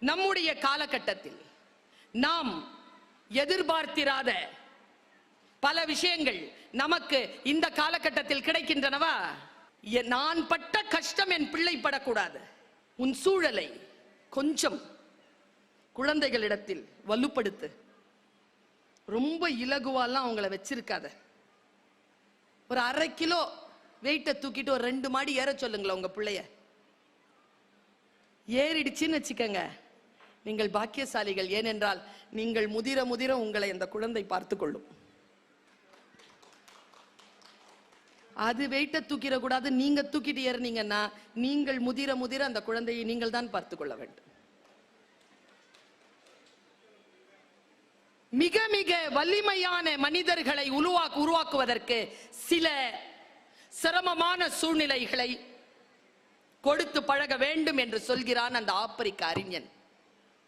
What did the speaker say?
நம்முடைய காலகட்டத்தில் நாம் எதிர்பார்த்திராத பல விஷயங்கள் நமக்கு இந்த காலகட்டத்தில் கிடைக்கின்றனவா? நான் பட்ட கஷ்டம் என் பிள்ளை படக்கூடாது. உன் சூழலை கொஞ்சம் குழந்தைகளிடத்தில் வலுப்படுத்து. ரொம்ப இலகுவாலாம் அவங்கள வச்சிருக்காத. ஒரு அரை கிலோ வெயிட்டை தூக்கிட்டு ஒரு ரெண்டு மாடி ஏற சொல்லுங்களேன் உங்க பிள்ளைய. ஏறிடுச்சுன்னு வச்சுக்கோங்க. நீங்கள் பாக்கியசாலிகள். ஏனென்றால் நீங்கள் முதிர முதிர உங்களை அந்த குழந்தை பார்த்து கொள்ளும் அது வெயிட்டை தூக்கிட கூடாது நீங்க தூக்கிட்டு ஏறினீங்கன்னா நீங்கள் முதிர முதிர அந்த குழந்தையை நீங்கள் தான் பார்த்து கொள்ள வேண்டும். மிக மிக வலிமையான மனிதர்களை உருவாக்கு உருவாக்குவதற்கு சில சிரமமான சூழ்நிலைகளை கொடுத்து பழக வேண்டும் என்று சொல்கிறான் அந்த ஆப்பிரிக்க அறிஞன்.